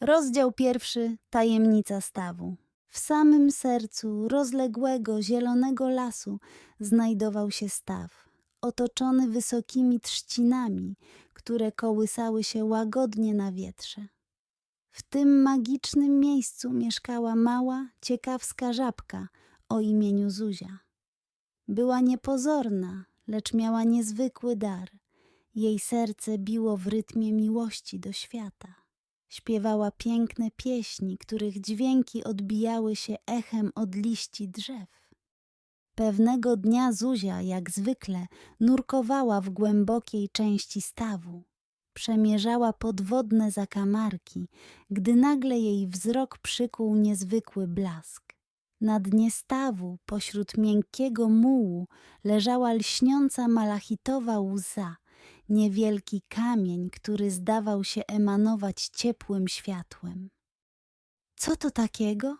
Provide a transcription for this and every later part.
Rozdział pierwszy Tajemnica stawu. W samym sercu rozległego, zielonego lasu znajdował się staw, otoczony wysokimi trzcinami, które kołysały się łagodnie na wietrze. W tym magicznym miejscu mieszkała mała, ciekawska żabka o imieniu Zuzia. Była niepozorna, lecz miała niezwykły dar. Jej serce biło w rytmie miłości do świata. Śpiewała piękne pieśni, których dźwięki odbijały się echem od liści drzew. Pewnego dnia Zuzia, jak zwykle, nurkowała w głębokiej części stawu. Przemierzała podwodne zakamarki, gdy nagle jej wzrok przykuł niezwykły blask. Na dnie stawu, pośród miękkiego mułu, leżała lśniąca malachitowa łza, niewielki kamień, który zdawał się emanować ciepłym światłem. Co to takiego?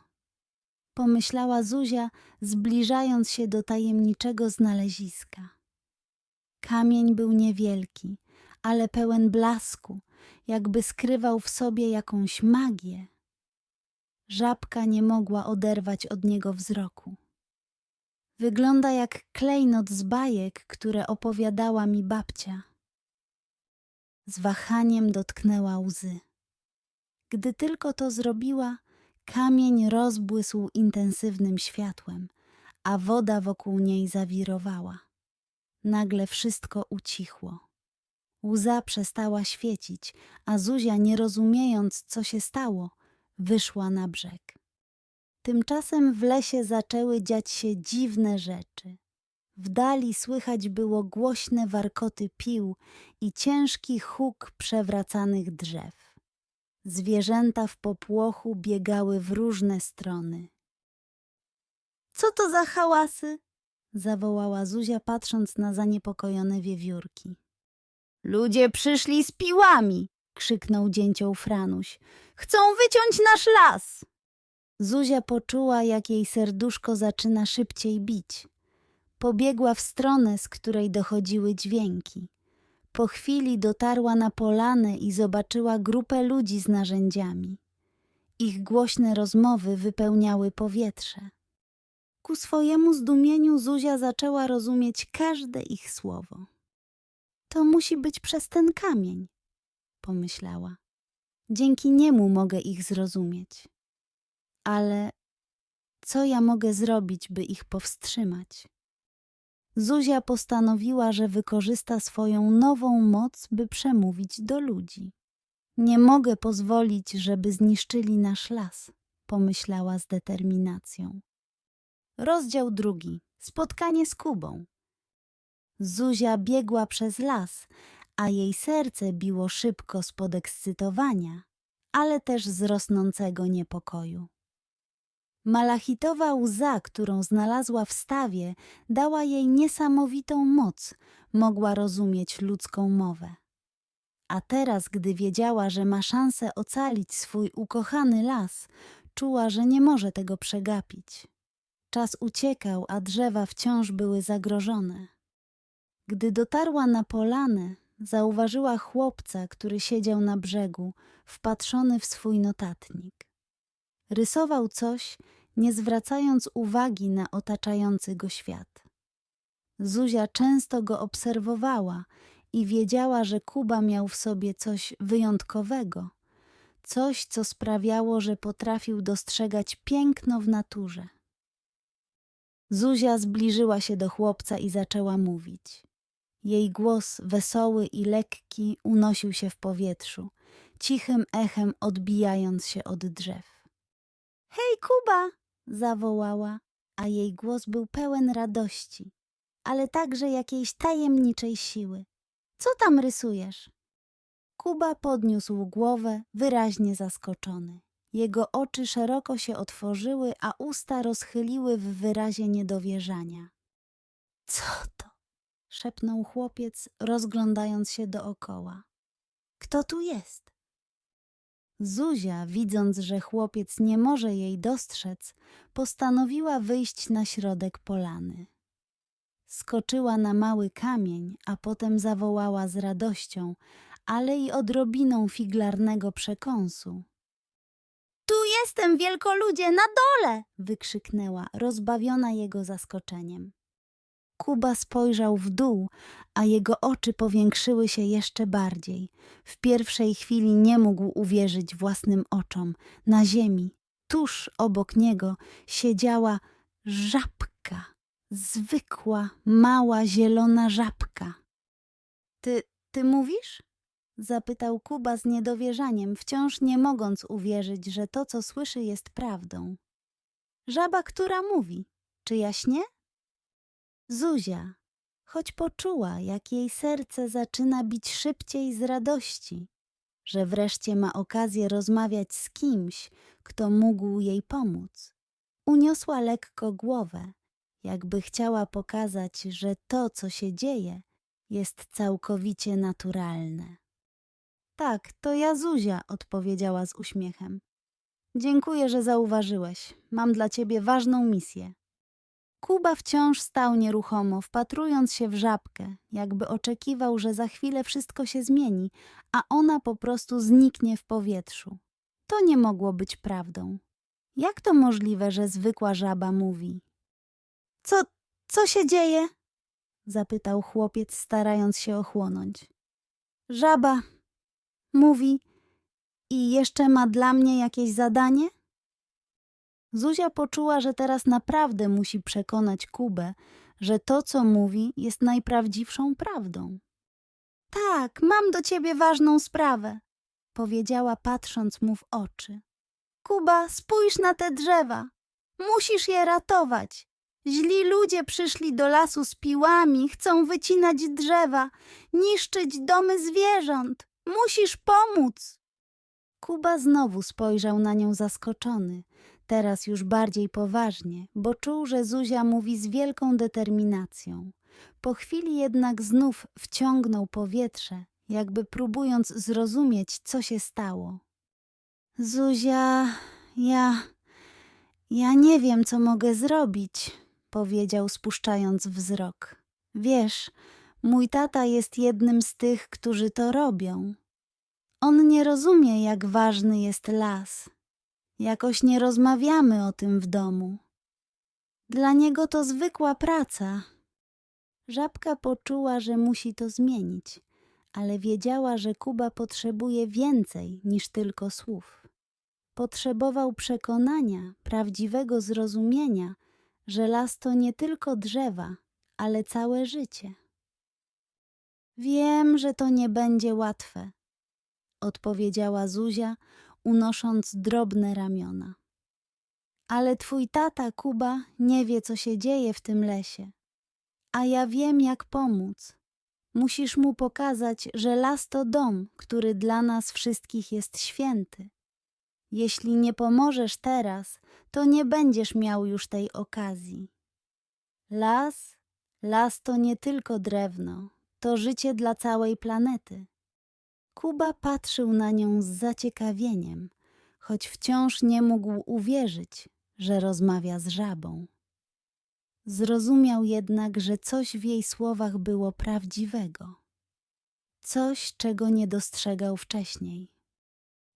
Pomyślała Zuzia, zbliżając się do tajemniczego znaleziska. Kamień był niewielki, ale pełen blasku, jakby skrywał w sobie jakąś magię. Żabka nie mogła oderwać od niego wzroku. Wygląda jak klejnot z bajek, które opowiadała mi babcia. Z wahaniem dotknęła łzy. Gdy tylko to zrobiła, kamień rozbłysł intensywnym światłem, a woda wokół niej zawirowała. Nagle wszystko ucichło. Łza przestała świecić, a Zuzia, nie rozumiejąc, co się stało, wyszła na brzeg. Tymczasem w lesie zaczęły dziać się dziwne rzeczy. W dali słychać było głośne warkoty pił i ciężki huk przewracanych drzew. Zwierzęta w popłochu biegały w różne strony. Co to za hałasy? zawołała Zuzia, patrząc na zaniepokojone wiewiórki. Ludzie przyszli z piłami! krzyknął dzięcioł Franuś. Chcą wyciąć nasz las! Zuzia poczuła, jak jej serduszko zaczyna szybciej bić. Pobiegła w stronę, z której dochodziły dźwięki. Po chwili dotarła na polanę i zobaczyła grupę ludzi z narzędziami. Ich głośne rozmowy wypełniały powietrze. Ku swojemu zdumieniu Zuzia zaczęła rozumieć każde ich słowo. To musi być przez ten kamień, pomyślała. Dzięki niemu mogę ich zrozumieć. Ale co ja mogę zrobić, by ich powstrzymać? Zuzia postanowiła, że wykorzysta swoją nową moc, by przemówić do ludzi. Nie mogę pozwolić, żeby zniszczyli nasz las, pomyślała z determinacją. Rozdział drugi. Spotkanie z Kubą. Zuzia biegła przez las, a jej serce biło szybko z podekscytowania, ale też z rosnącego niepokoju. Malachitowa łza, którą znalazła w stawie, dała jej niesamowitą moc, mogła rozumieć ludzką mowę. A teraz, gdy wiedziała, że ma szansę ocalić swój ukochany las, czuła, że nie może tego przegapić. Czas uciekał, a drzewa wciąż były zagrożone. Gdy dotarła na polanę, zauważyła chłopca, który siedział na brzegu, wpatrzony w swój notatnik. Rysował coś, nie zwracając uwagi na otaczający go świat. Zuzia często go obserwowała i wiedziała, że Kuba miał w sobie coś wyjątkowego, coś, co sprawiało, że potrafił dostrzegać piękno w naturze. Zuzia zbliżyła się do chłopca i zaczęła mówić. Jej głos, wesoły i lekki, unosił się w powietrzu, cichym echem odbijając się od drzew. Hej, Kuba! Zawołała, a jej głos był pełen radości, ale także jakiejś tajemniczej siły. Co tam rysujesz? Kuba podniósł głowę, wyraźnie zaskoczony. Jego oczy szeroko się otworzyły, a usta rozchyliły w wyrazie niedowierzania. Co to? szepnął chłopiec, rozglądając się dookoła. Kto tu jest? Zuzia, widząc, że chłopiec nie może jej dostrzec, postanowiła wyjść na środek polany. Skoczyła na mały kamień, a potem zawołała z radością, ale i odrobiną figlarnego przekąsu. jestem, wielkoludzie, na dole! wykrzyknęła, rozbawiona jego zaskoczeniem. Kuba spojrzał w dół, a jego oczy powiększyły się jeszcze bardziej. W pierwszej chwili nie mógł uwierzyć własnym oczom. Na ziemi, tuż obok niego, siedziała żabka. Zwykła, mała, zielona żabka. Ty, ty mówisz? Zapytał Kuba z niedowierzaniem, wciąż nie mogąc uwierzyć, że to, co słyszy, jest prawdą. Żaba, która mówi. Czy jaśnie? Zuzia, choć poczuła, jak jej serce zaczyna bić szybciej z radości, że wreszcie ma okazję rozmawiać z kimś, kto mógł jej pomóc. Uniosła lekko głowę, jakby chciała pokazać, że to, co się dzieje, jest całkowicie naturalne. Tak, to ja Zuzia, odpowiedziała z uśmiechem. Dziękuję, że zauważyłeś. Mam dla ciebie ważną misję. Kuba wciąż stał nieruchomo, wpatrując się w żabkę, jakby oczekiwał, że za chwilę wszystko się zmieni, a ona po prostu zniknie w powietrzu. To nie mogło być prawdą. Jak to możliwe, że zwykła żaba mówi? Co, co się dzieje? zapytał chłopiec, starając się ochłonąć. Żaba mówi i jeszcze ma dla mnie jakieś zadanie? Zuzia poczuła, że teraz naprawdę musi przekonać Kubę, że to, co mówi, jest najprawdziwszą prawdą. Tak, mam do ciebie ważną sprawę, powiedziała, patrząc mu w oczy. Kuba, spójrz na te drzewa. Musisz je ratować. Źli ludzie przyszli do lasu z piłami, chcą wycinać drzewa, niszczyć domy zwierząt. Musisz pomóc. Kuba znowu spojrzał na nią zaskoczony, teraz już bardziej poważnie, bo czuł, że Zuzia mówi z wielką determinacją. Po chwili jednak znów wciągnął powietrze, jakby próbując zrozumieć, co się stało. Zuzia, ja. Ja nie wiem, co mogę zrobić, powiedział, spuszczając wzrok. Wiesz, mój tata jest jednym z tych, którzy to robią. On nie rozumie, jak ważny jest las. Jakoś nie rozmawiamy o tym w domu. Dla niego to zwykła praca. Żabka poczuła, że musi to zmienić, ale wiedziała, że Kuba potrzebuje więcej niż tylko słów. Potrzebował przekonania, prawdziwego zrozumienia, że las to nie tylko drzewa, ale całe życie. Wiem, że to nie będzie łatwe, odpowiedziała Zuzia, unosząc drobne ramiona. Ale twój tata, Kuba, nie wie, co się dzieje w tym lesie. A ja wiem, jak pomóc. Musisz mu pokazać, że las to dom, który dla nas wszystkich jest święty. Jeśli nie pomożesz teraz, to nie będziesz miał już tej okazji. Las, las to nie tylko drewno, to życie dla całej planety. Kuba patrzył na nią z zaciekawieniem, choć wciąż nie mógł uwierzyć, że rozmawia z żabą. Zrozumiał jednak, że coś w jej słowach było prawdziwego. Coś, czego nie dostrzegał wcześniej.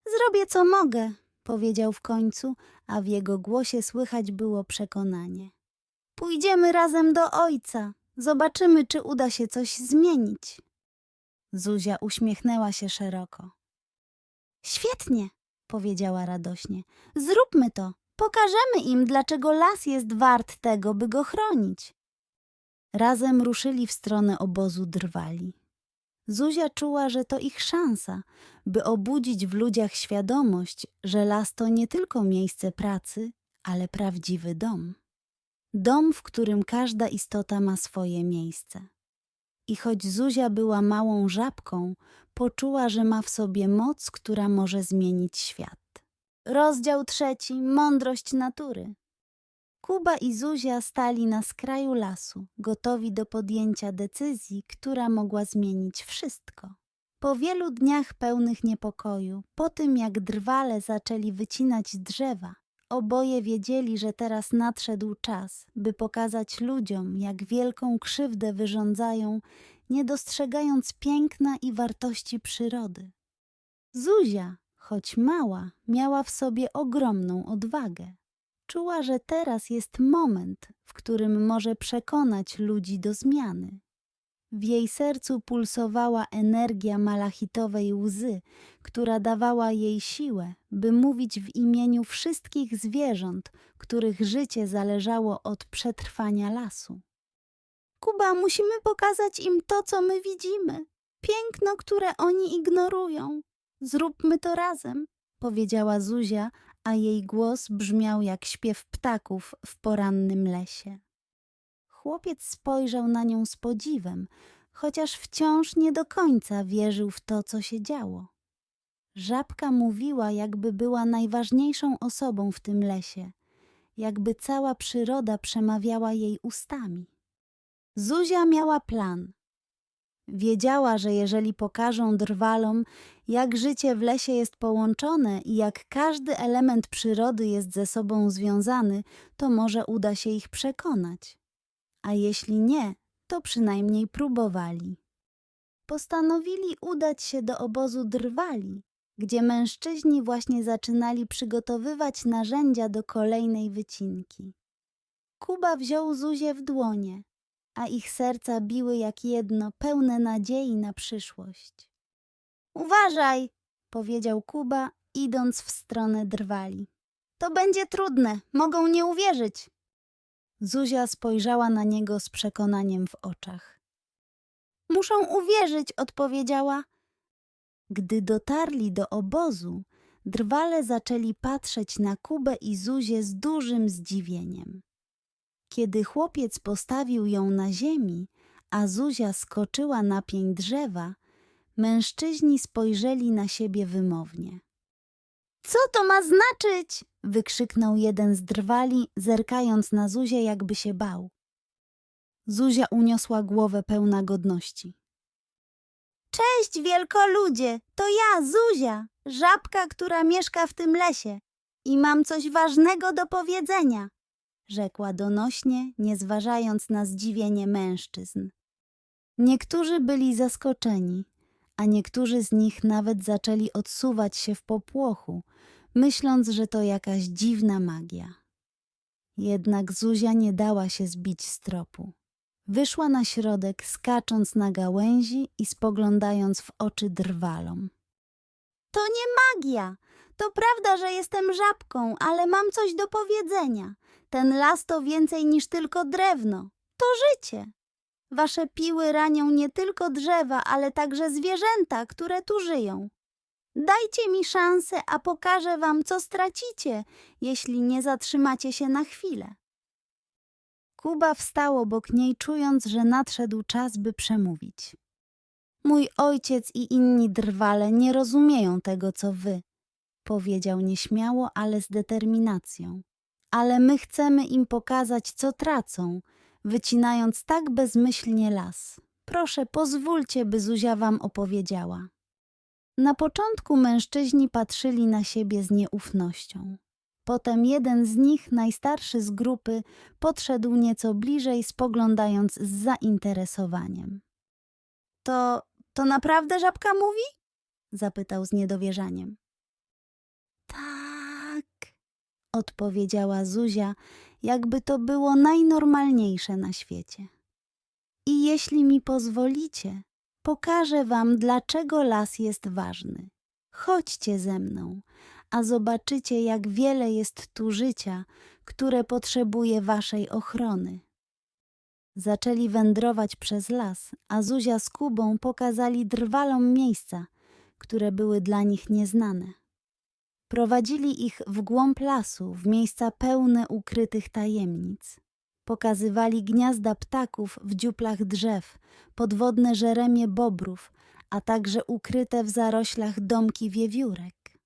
Zrobię co mogę, powiedział w końcu, a w jego głosie słychać było przekonanie. Pójdziemy razem do ojca. Zobaczymy, czy uda się coś zmienić. Zuzia uśmiechnęła się szeroko. Świetnie, powiedziała radośnie. Zróbmy to. Pokażemy im, dlaczego las jest wart tego, by go chronić. Razem ruszyli w stronę obozu drwali. Zuzia czuła, że to ich szansa, by obudzić w ludziach świadomość, że las to nie tylko miejsce pracy, ale prawdziwy dom. Dom, w którym każda istota ma swoje miejsce. I choć Zuzia była małą żabką, poczuła, że ma w sobie moc, która może zmienić świat. Rozdział trzeci. Mądrość natury. Kuba i Zuzia stali na skraju lasu, gotowi do podjęcia decyzji, która mogła zmienić wszystko. Po wielu dniach pełnych niepokoju, po tym jak drwale zaczęli wycinać drzewa, oboje wiedzieli, że teraz nadszedł czas, by pokazać ludziom, jak wielką krzywdę wyrządzają, nie dostrzegając piękna i wartości przyrody. Zuzia, choć mała, miała w sobie ogromną odwagę. Czuła, że teraz jest moment, w którym może przekonać ludzi do zmiany. W jej sercu pulsowała energia malachitowej łzy, która dawała jej siłę, by mówić w imieniu wszystkich zwierząt, których życie zależało od przetrwania lasu. Kuba, musimy pokazać im to, co my widzimy. Piękno, które oni ignorują. Zróbmy to razem, powiedziała Zuzia, a jej głos brzmiał jak śpiew ptaków w porannym lesie. Chłopiec spojrzał na nią z podziwem, chociaż wciąż nie do końca wierzył w to, co się działo. Żabka mówiła, jakby była najważniejszą osobą w tym lesie, jakby cała przyroda przemawiała jej ustami. Zuzia miała plan. Wiedziała, że jeżeli pokażą drwalom, jak życie w lesie jest połączone i jak każdy element przyrody jest ze sobą związany, to może uda się ich przekonać. A jeśli nie, to przynajmniej próbowali. Postanowili udać się do obozu drwali, gdzie mężczyźni właśnie zaczynali przygotowywać narzędzia do kolejnej wycinki. Kuba wziął Zuzię w dłonie, a ich serca biły jak jedno, pełne nadziei na przyszłość. Uważaj, powiedział Kuba, idąc w stronę drwali. To będzie trudne, mogą nie uwierzyć. Zuzia spojrzała na niego z przekonaniem w oczach. Muszą uwierzyć, odpowiedziała. Gdy dotarli do obozu, drwale zaczęli patrzeć na Kubę i Zuzię z dużym zdziwieniem. Kiedy chłopiec postawił ją na ziemi, a Zuzia skoczyła na pień drzewa, mężczyźni spojrzeli na siebie wymownie. Co to ma znaczyć? Wykrzyknął jeden z drwali, zerkając na Zuzię, jakby się bał. Zuzia uniosła głowę pełna godności. Cześć, wielkoludzie! To ja, Zuzia, żabka, która mieszka w tym lesie i mam coś ważnego do powiedzenia, rzekła donośnie, nie zważając na zdziwienie mężczyzn. Niektórzy byli zaskoczeni, a niektórzy z nich nawet zaczęli odsuwać się w popłochu, myśląc, że to jakaś dziwna magia. Jednak Zuzia nie dała się zbić z tropu. Wyszła na środek, skacząc na gałęzi i spoglądając w oczy drwalom. To nie magia. To prawda, że jestem żabką, ale mam coś do powiedzenia. Ten las to więcej niż tylko drewno. To życie. Wasze piły ranią nie tylko drzewa, ale także zwierzęta, które tu żyją. Dajcie mi szansę, a pokażę wam, co stracicie, jeśli nie zatrzymacie się na chwilę. Kuba wstał obok niej, czując, że nadszedł czas, by przemówić. Mój ojciec i inni drwale nie rozumieją tego, co wy, powiedział nieśmiało, ale z determinacją. Ale my chcemy im pokazać, co tracą, wycinając tak bezmyślnie las. Proszę, pozwólcie, by Zuzia wam opowiedziała. Na początku mężczyźni patrzyli na siebie z nieufnością. Potem jeden z nich, najstarszy z grupy, podszedł nieco bliżej, spoglądając z zainteresowaniem. To, to naprawdę żabka mówi? zapytał z niedowierzaniem. Tak, odpowiedziała Zuzia, jakby to było najnormalniejsze na świecie. I jeśli mi pozwolicie, pokażę wam, dlaczego las jest ważny. Chodźcie ze mną, a zobaczycie, jak wiele jest tu życia, które potrzebuje waszej ochrony. Zaczęli wędrować przez las, a Zuzia z Kubą pokazali drwalom miejsca, które były dla nich nieznane. Prowadzili ich w głąb lasu, w miejsca pełne ukrytych tajemnic. Pokazywali gniazda ptaków w dziuplach drzew, podwodne żeremie bobrów, a także ukryte w zaroślach domki wiewiórek.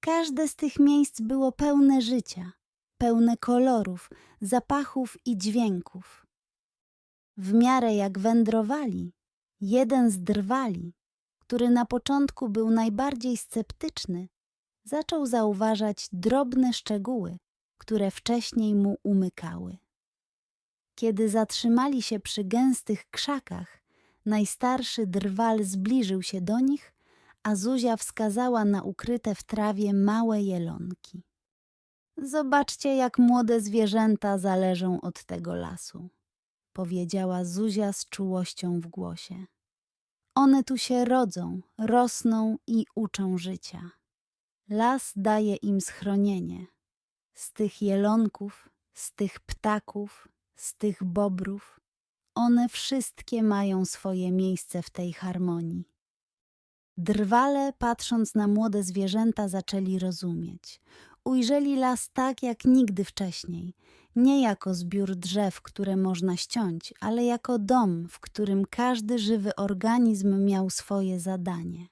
Każde z tych miejsc było pełne życia, pełne kolorów, zapachów i dźwięków. W miarę jak wędrowali, jeden z drwali, który na początku był najbardziej sceptyczny, zaczął zauważać drobne szczegóły, które wcześniej mu umykały. Kiedy zatrzymali się przy gęstych krzakach, najstarszy drwal zbliżył się do nich, a Zuzia wskazała na ukryte w trawie małe jelonki. Zobaczcie, jak młode zwierzęta zależą od tego lasu, powiedziała Zuzia z czułością w głosie. One tu się rodzą, rosną i uczą życia. Las daje im schronienie. Z tych jelonków, z tych ptaków, z tych bobrów, one wszystkie mają swoje miejsce w tej harmonii. Drwale, patrząc na młode zwierzęta, zaczęli rozumieć. Ujrzeli las tak jak nigdy wcześniej, nie jako zbiór drzew, które można ściąć, ale jako dom, w którym każdy żywy organizm miał swoje zadanie.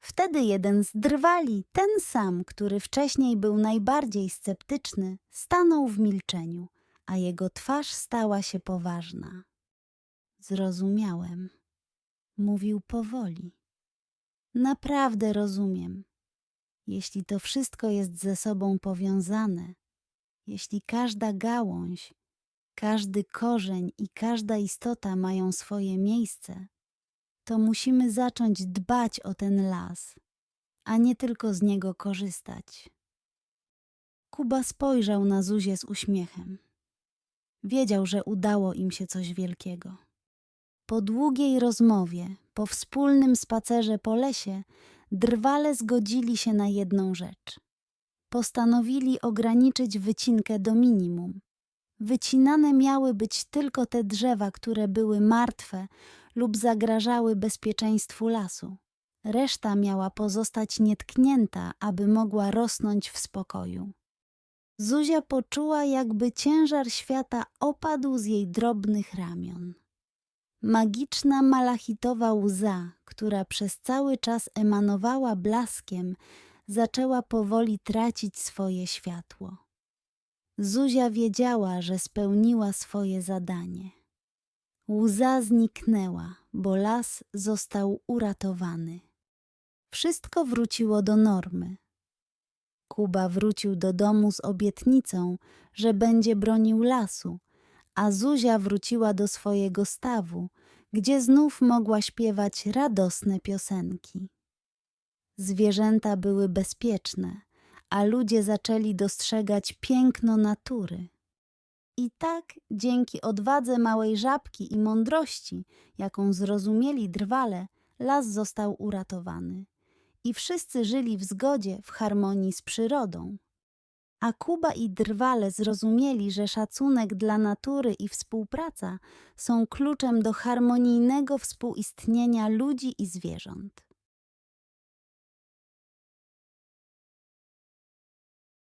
Wtedy jeden z drwali, ten sam, który wcześniej był najbardziej sceptyczny, stanął w milczeniu, a jego twarz stała się poważna. Zrozumiałem. Mówił powoli. Naprawdę rozumiem. Jeśli to wszystko jest ze sobą powiązane, jeśli każda gałąź, każdy korzeń i każda istota mają swoje miejsce, to musimy zacząć dbać o ten las, a nie tylko z niego korzystać. Kuba spojrzał na Zuzię z uśmiechem. Wiedział, że udało im się coś wielkiego. Po długiej rozmowie, po wspólnym spacerze po lesie, drwale zgodzili się na jedną rzecz. Postanowili ograniczyć wycinkę do minimum. Wycinane miały być tylko te drzewa, które były martwe lub zagrażały bezpieczeństwu lasu. Reszta miała pozostać nietknięta, aby mogła rosnąć w spokoju. Zuzia poczuła, jakby ciężar świata opadł z jej drobnych ramion. Magiczna malachitowa łza, która przez cały czas emanowała blaskiem, zaczęła powoli tracić swoje światło. Zuzia wiedziała, że spełniła swoje zadanie. Łza zniknęła, bo las został uratowany. Wszystko wróciło do normy. Kuba wrócił do domu z obietnicą, że będzie bronił lasu, a Zuzia wróciła do swojego stawu, gdzie znów mogła śpiewać radosne piosenki. Zwierzęta były bezpieczne, a ludzie zaczęli dostrzegać piękno natury. I tak, dzięki odwadze małej żabki i mądrości, jaką zrozumieli drwale, las został uratowany. I wszyscy żyli w zgodzie, w harmonii z przyrodą. A Kuba i drwale zrozumieli, że szacunek dla natury i współpraca są kluczem do harmonijnego współistnienia ludzi i zwierząt.